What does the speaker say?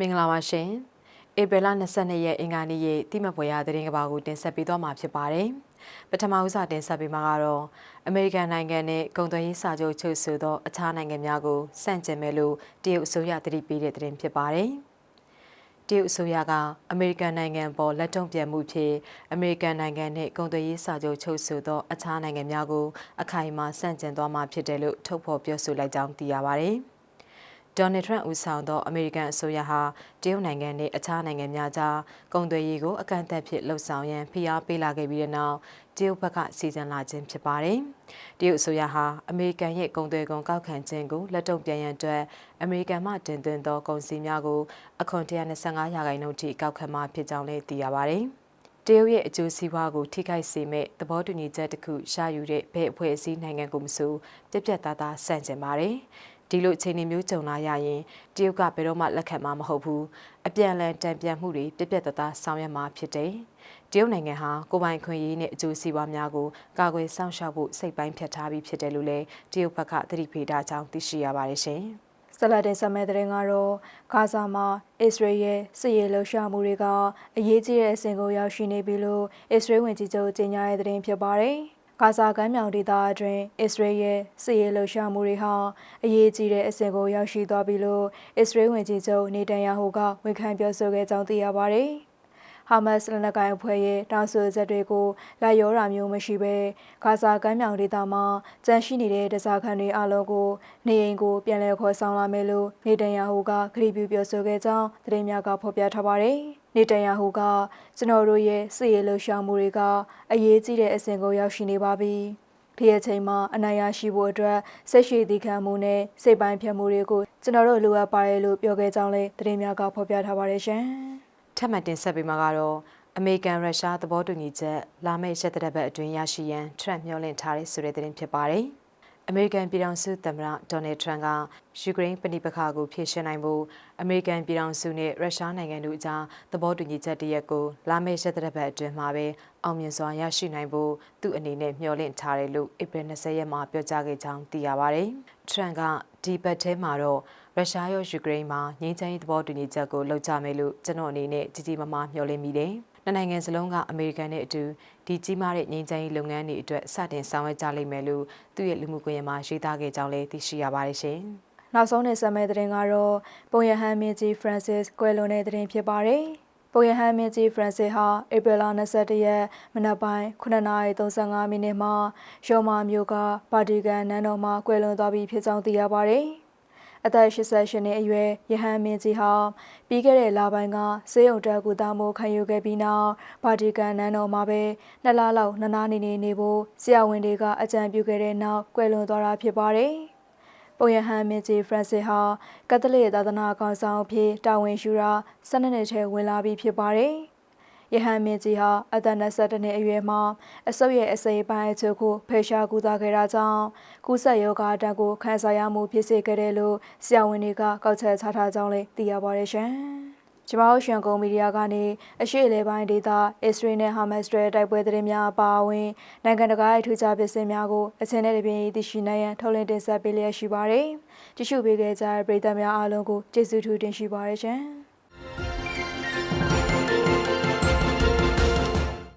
မင်္ဂလာပါရှင်ဧပြီလ22ရက်အင်္ဂါနေ့ရဲ့တိမပွဲရသတင်းကဘာကိုတင်ဆက်ပေးသွားမှာဖြစ်ပါတယ်ပထမဦးစွာတင်ဆက်ပေးမှာကတော့အမေရိကန်နိုင်ငံနဲ့ကုန်သွယ်ရေးစာချုပ်ချုပ်ဆိုသောအခြားနိုင်ငံများကိုစန့်ကျင်မဲ့လို့တရုတ်အစိုးရတတိပေးတဲ့သတင်းဖြစ်ပါတယ်တရုတ်အစိုးရကအမေရိကန်နိုင်ငံပေါ်လက်တုံ့ပြန်မှုဖြင့်အမေရိကန်နိုင်ငံနဲ့ကုန်သွယ်ရေးစာချုပ်ချုပ်ဆိုသောအခြားနိုင်ငံများကိုအခိုင်အမာစန့်ကျင်သွားမှာဖြစ်တယ်လို့ထုတ်ဖော်ပြောဆိုလိုက်ကြောင်းသိရပါတယ်။ ဒေါ်နယ်ထရန့်ဦးဆောင်သောအမေရိကန်အစိုးရဟာတရုတ်နိုင်ငံနဲ့အခြားနိုင်ငံများကြားကုန်သွယ်ရေးကိုအကန့်အသတ်ဖြစ်လှုပ်ဆောင်ရန်ဖိအားပေးလာခဲ့ပြီးတဲ့နောက်တရုတ်ဘက်ကစီစဉ်လာခြင်းဖြစ်ပါတယ်။တရုတ်အစိုးရဟာအမေရိကန်ရဲ့ကုန်သွယ်ကုန်ကောက်ခံခြင်းကိုလက်တုံ့ပြန်ရန်အတွက်အမေရိကန်မှတင်သွင်းသောကုန်စည်များကိုအခွန်125ရာခိုင်နှုန်းထိကောက်ခံမှာဖြစ်ကြောင်းလည်းသိရပါတယ်။တရုတ်ရဲ့အကျိုးစီးပွားကိုထိခိုက်စေမဲ့သဘောတူညီချက်တစ်ခုရယူတဲ့ဘယ်အဖွဲ့အစည်းနိုင်ငံကိုမဆိုပြက်ပြက်သားသားဆန့်ကျင်ပါတယ်။ ဒီလိုအခြေအနေမျိုးကြုံလာရရင်တရုတ်ကဘယ်တော့မှလက်ခံမှာမဟုတ်ဘူးအပြန်အလှန်တံပြန်မှုတွေပြက်ပြက်တသားဆောင်ရွက်မှာဖြစ်တယ်တရုတ်နိုင်ငံဟာကိုပိုင်ခွင့်ရေးနဲ့အကျိုးစီးပွားများကိုကာကွယ်စောင့်ရှောက်ဖို့စိတ်ပိုင်းဖြတ်ထားပြီးဖြစ်တယ်လို့လည်းတရုတ်ဘက်ကသတိပေးထားကြောင်းသိရှိရပါတယ်ရှင်ဆလတ်တင်ဆမဲတဲ့ရင်ကတော့ဂါဇာမှာအစ္စရေးရဲ့စစ်ရေးလှုပ်ရှားမှုတွေကအရေးကြီးတဲ့အဆင့်ကိုရောက်ရှိနေပြီလို့အစ္စရေးဝန်ကြီးချုပ်ကြေညာတဲ့သတင်းဖြစ်ပါတယ်။ ဂါဇာကမ်းမြောင်ဒေသအတွင်းအစ္စရေးရဲ့စစ်ရေးလှုပ်ရှားမှုတွေဟာအရေးကြီးတဲ့အဆင့်ကိုရောက်ရှိသွားပြီလို့အစ္စရေးဝန်ကြီးချုပ်နေတန်ယာဟူကဝန်ခံပြောဆိုခဲ့ကြောင်းသိရပါတယ်။ဟာမတ်စ်လက်နက်ကိုင်အဖွဲ့ရဲ့တောင်းဆိုချက်တွေကိုလိုက်ရောတာမျိုးမရှိဘဲဂါဇာကမ်းမြောင်ဒေသမှာကြန့်ရှိနေတဲ့တစားခံတွေအလုံးကိုနေအိမ်ကိုပြန်လည်ခေါ်ဆောင်လာမယ်လို့နေတန်ယာဟူကခရီးပြုပြောဆိုခဲ့ကြောင်းသတင်းများကဖော်ပြထားပါတယ်။ နေတန်ယာဟူကကျွန်တော်တို့ရဲ့စစ်ရေးလှုပ်ရှားမှုတွေကအရေးကြီးတဲ့အဆင့်ကိုရောက်ရှိနေပါပြီ။ဒီအချိန်မှာအနိုင်ရရှိဖို့အတွက်ဆက်ရှိသည့်ခံမှုနဲ့စိတ်ပိုင်းဖြတ်မှုတွေကိုကျွန်တော်တို့လိုအပ်ပါတယ်လို့ပြောခဲ့ကြောင်းလည်းသတင်းများကဖော်ပြထားပါတယ်ရှင်။ထပ်မံတင်ဆက်ပေးမှာကတော့အမေရိကန်ရုရှားသဘောတူညီချက်လာမယ့်ရက်သက်ပတ်အတွင်းရရှိရန်ထရန့်မျှော်လင့်ထားတဲ့ဆိုတဲ့သတင်းဖြစ်ပါတယ်။ အမေရိကန်ပြည်ထောင်စုသမ္မတဒေါ်နယ်ထရန့်ကယူကရိန်းပဋိပက္ခကိုဖြေရှင်းနိုင်ဖို့အမေရိကန်ပြည်ထောင်စုနဲ့ရုရှားနိုင်ငံတို့အကြားသဘောတူညီချက်တရက်ကိုလာမယ့်ရက်သတ္တပတ်အတွင်းမှာပဲအောင်မြင်စွာရရှိနိုင်ဖို့သူ့အနေနဲ့မျှော်လင့်ထားတယ်လို့ဧပြီ20ရက်မှာပြောကြားခဲ့ကြောင်းသိရပါတယ်။ထရန့်ကဒီဘက်ထဲမှာတော့ရုရှားရောယူကရိန်းမှာငြိမ်းချမ်းရေးသဘောတူညီချက်ကိုလှုပ်ကြမယ်လို့ကျွန်တော်အနေနဲ့ကြီးကြီးမားမားမျှော်လင့်မိတယ်။ နှစ်နိုင်ငံစလုံးကအမေရိကန်နဲ့အတူဒီကြီးမားတဲ့ငြိမ်းချမ်းရေးလုပ်ငန်းတွေအတွက်စတင်ဆောင်ရွက်ကြလိမ့်မယ်လို့သူ့ရဲ့လူမှုကွန်ရက်မှာရေးသားခဲ့ကြောင်းလည်းသိရှိရပါတယ်ရှင်။နောက်ဆုံးနေဆက်မဲ့တဲ့တင်ကတော့ပုံရဟန်းမင်းကြီး Francis ကွယ်လွန်တဲ့တဲ့တင်ဖြစ်ပါတယ်။ပုံရဟန်းမင်းကြီး Francis ဟာဧပြီလ22ရက်မနက်ပိုင်း9:35မိနစ်မှာရောမာမြို့ကပါတီကန်နန်းတော်မှာကွယ်လွန်သွားပြီဖြစ်ကြောင်းသိရပါတယ်။ အသက်88နှစ်အရွယ်ယဟန်မင်းကြီးဟာပြီးခဲ့တဲ့လပိုင်းကစေယုံတက်ကူသားမှုခံယူခဲ့ပြီးနောက်ဗာတီကန်နန်းတော်မှာပဲနှစ်လလောက်နနာနေနေနေဖို့ဆရာဝန်တွေကအကြံပြုခဲ့တဲ့နောက်ကွယ်လွန်သွားတာဖြစ်ပါတယ်။ပုံရဟန်မင်းကြီးဖရန့်စစ်ဟာကက်သလစ်သာသနာကောင်ဆောင်အဖြစ်တာဝန်ယူရာ၁၂နှစ်ထဲဝင်လာပြီးဖြစ်ပါတယ်။ ရဟန်းမင်းကြီးဟာအသက်22နှစ်အရွယ်မှာအဆုတ်ရဲ့အစိပ်ပိုင်းအချို့ကိုဖယ်ရှားကူသားခဲ့တာကြောင့်ကူးစက်ရောဂါတန်ကိုခံစားရမှုဖြစ်စေခဲ့တယ်လို့ဆရာဝန်တွေကကောက်ချက်ချထားကြောင်းလည်းသိရပါတယ်ရှင်။ကျမတို့ရှန်ကုန်မီဒီယာကနေအရှိအလဲပိုင်းဒေသအစ္စရေးနဲ့ဟာမတ်စ်တွေတိုက်ပွဲသတင်းများအပါအဝင်နိုင်ငံတကာရဲ့ထူးခြားပစ္စည်းများကိုအချင်းနဲ့တပြင်းသိရှိနိုင်ရန်ထုတ်လင်းတင်ဆက်ပေးလျက်ရှိပါတယ်။ကြည့်ရှုပေးကြတဲ့ပရိသတ်များအားလုံးကိုကျေးဇူးထူးတင်ရှိပါတယ်ရှင်။